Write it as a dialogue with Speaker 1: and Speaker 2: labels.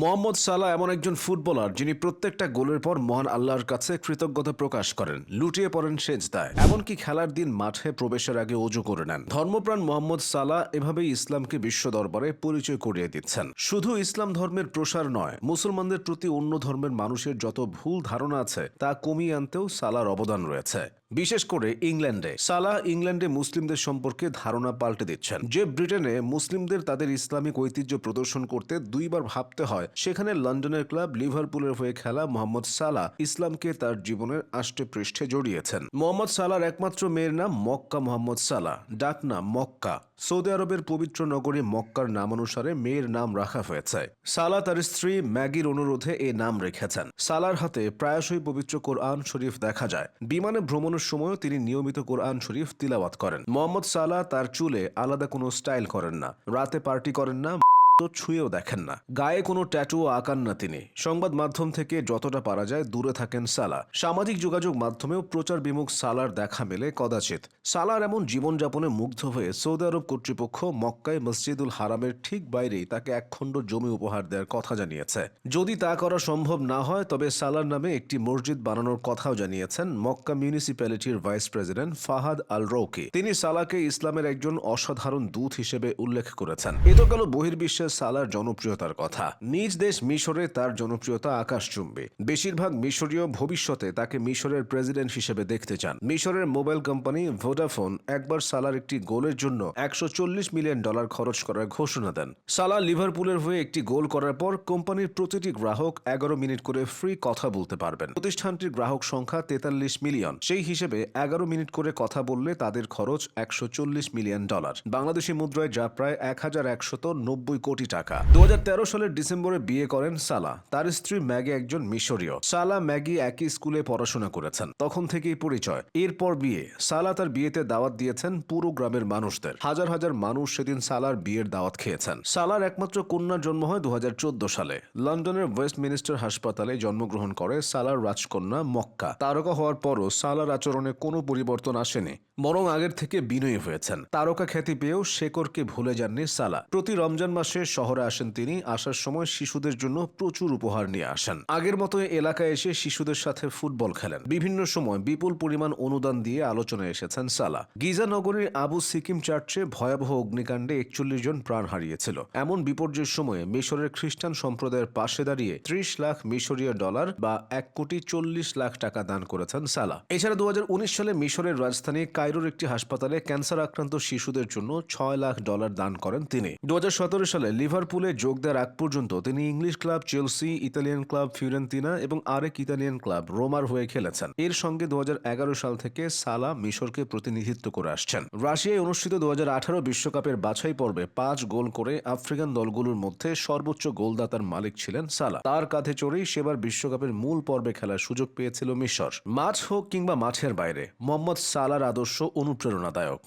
Speaker 1: মোহাম্মদ সালাহ এমন একজন ফুটবলার যিনি প্রত্যেকটা গোলের পর মহান আল্লাহর কাছে কৃতজ্ঞতা প্রকাশ করেন। লুটিয়ে পড়েন সেজদায়। এমনকি খেলার দিন মাঠে প্রবেশের আগে অজু করে নেন। ধর্মপ্রাণ মোহাম্মদ সালাহ এভাবেই ইসলামকে বিশ্ব দরবারে পরিচয় করিয়ে দিচ্ছেন। শুধু ইসলাম ধর্মের প্রসার নয়, মুসলমানদের প্রতি অন্য ধর্মের মানুষের যত ভুল ধারণা আছে, তা কমিয়ে আনতেও সালার অবদান রয়েছে। বিশেষ করে ইংল্যান্ডে। সালাহ ইংল্যান্ডে মুসলিমদের সম্পর্কে ধারণা পাল্টে দিচ্ছেন। যে ব্রিটেনে মুসলিমদের তাদের ইসলামিক ঐতিহ্য প্রদর্শন করতে দুইবার ভাবতে হয়, সেখানে লন্ডনের ক্লাব লিভারপুলের হয়ে খেলা মোহাম্মদ সালাহ ইসলামকে তার জীবনের আষ্টে পৃষ্ঠে জড়িয়েছেন। মোহাম্মদ সালার একমাত্র মেয়ের নাম মক্কা মোহাম্মদ সালাহ ডাক নাম মক্কা। সৌদি আরবের পবিত্র নগরী মক্কার নামানুসারে মেয়ের নাম রাখা হয়েছে। সালা তার স্ত্রী ম্যাগির অনুরোধে এ নাম রেখেছেন। সালার হাতে প্রায়শই পবিত্র কোরআন শরীফ দেখা যায়। বিমানে ভ্রমণের সময়ও তিনি নিয়মিত কোরআন শরীফ তিলাওয়াত করেন। মোহাম্মদ সালাহ তার চুলে আলাদা কোনো স্টাইল করেন না। রাতে পার্টি করেন না তো ছুঁয়েও দেখেন না। গায়ে কোনো ট্যাটুও আঁকান না তিনি সংবাদ মাধ্যম থেকে যতটা পারা যায় দূরে থাকেন সালা। সামাজিক যোগাযোগ মাধ্যমেও প্রচার বিমুখ সালার দেখা মেলে কদাচিৎ। সালার এমন জীবনযাপনে মুগ্ধ হয়ে সৌদি আরব কর্তৃপক্ষ মক্কায় মসজিদুল হারামের ঠিক বাইরেই তাকে একখণ্ড জমি উপহার দেওয়ার কথা জানিয়েছে। যদি তা করা সম্ভব না হয়, তবে সালার নামে একটি মসজিদ বানানোর কথাও জানিয়েছেন Mecca মিউনিসিপ্যালিটির vice president Fahad Al Rouki. তিনি সালাকে ইসলামের একজন অসাধারণ দূত হিসেবে উল্লেখ করেছেন। এ তো গেল বহির্বিশ্বে সালার জনপ্রিয়তার কথা। নিজ দেশ মিশরে তার জনপ্রিয়তা আকাশচুম্বী বেশিরভাগ মিশরীয় ভবিষ্যতে তাকে মিশরের প্রেসিডেন্ট হিসেবে দেখতে চান। মিশরের মোবাইল কোম্পানি ভোডাফোন একবার সালার একটি গোলের জন্য একশো মিলিয়ন ডলার খরচ করার ঘোষণা দেন। সালা লিভারপুলের হয়ে একটি গোল করার পর কোম্পানির প্রতিটি গ্রাহক এগারো মিনিট করে ফ্রি কথা বলতে পারবেন। প্রতিষ্ঠানটির গ্রাহক সংখ্যা তেতাল্লিশ মিলিয়ন। সেই হিসেবে এগারো মিনিট করে কথা বললে তাদের খরচ একশো চল্লিশ মিলিয়ন ডলার। বাংলাদেশি মুদ্রায় যা প্রায় এক হাজার একশত নব্বই কোটি টাকা। দু হাজার তেরো সালের ডিসেম্বরে বিয়ে করেন সালা। তার স্ত্রী ম্যাগি একজন মিশরীয়। সালা ম্যাগি একই স্কুলে পড়াশোনা করেছেন। তখন থেকেই পরিচয়। এরপর বিয়ে। সালা তার বিয়েতে দাওয়াত দিয়েছেন পুরো গ্রামের মানুষদের। হাজার হাজার মানুষ সেদিন সালার বিয়ের দাওয়াত খেয়েছেন। সালার একমাত্র কন্যার জন্ম হয় দু সালে। লন্ডনের ওয়েস্টমিনিস্টার হাসপাতালে জন্মগ্রহণ করে সালার রাজকন্যা মক্কা। তারকা হওয়ার পরও সালার আচরণে কোনো পরিবর্তন আসেনি, বরং আগের থেকে বিনয়ী হয়েছেন। তারকা খ্যাতি পেয়েও শেকরকে ভুলে যাননি সালা। প্রতি রমজান মাসে শহরে আসেন তিনি, আসার সময় শিশুদের জন্য প্রচুর উপহার নিয়ে আসেন। আগের মতো এলাকায় এসে শিশুদের সাথে ফুটবল খেলেন। বিভিন্ন সময় বিপুল পরিমাণ অনুদান দিয়ে আলোচনায় এসেছেন সালা। গিজা নগরীর আবু সিকিম চার্চে ভয়াবহ অগ্নিকাণ্ডে একচল্লিশ জন প্রাণ হারিয়েছিল। এমন বিপর্যয়ের সময়ে মিশরের খ্রিস্টান সম্প্রদায়ের পাশে দাঁড়িয়ে ত্রিশ লাখ মিশরীয় ডলার বা এক কোটি চল্লিশ লাখ টাকা দান করেছেন সালা। এছাড়া দু হাজার উনিশ সালে মিশরের রাজধানী কায়রোর একটি হাসপাতালে ক্যান্সার আক্রান্ত শিশুদের জন্য ছয় লাখ ডলার দান করেন তিনি। দু হাজার সতেরো সালে লিভারপুলে যোগ দেওয়ার আগ পর্যন্ত তিনি English club Chelsea, Italian club Fiorentina এবং আরেক ইতালিয়ান ক্লাব রোমার হয়ে খেলেছেন। এর সঙ্গে দুহাজার এগারো সাল থেকে সালা মিশরকে প্রতিনিধিত্ব করে আসছেন। রাশিয়ায় অনুষ্ঠিত দু বিশ্বকাপের বাছাই পর্বে পাঁচ গোল করে আফ্রিকান দলগুলোর মধ্যে সর্বোচ্চ গোলদাতার মালিক ছিলেন সালা। তার কাঁধে চড়েই সেবার বিশ্বকাপের মূল পর্বে খেলার সুযোগ পেয়েছিল মিশর। মাঠ হোক কিংবা মাঠের বাইরে, মোহাম্মদ সালার আদর্শ অনুপ্রেরণাদায়ক।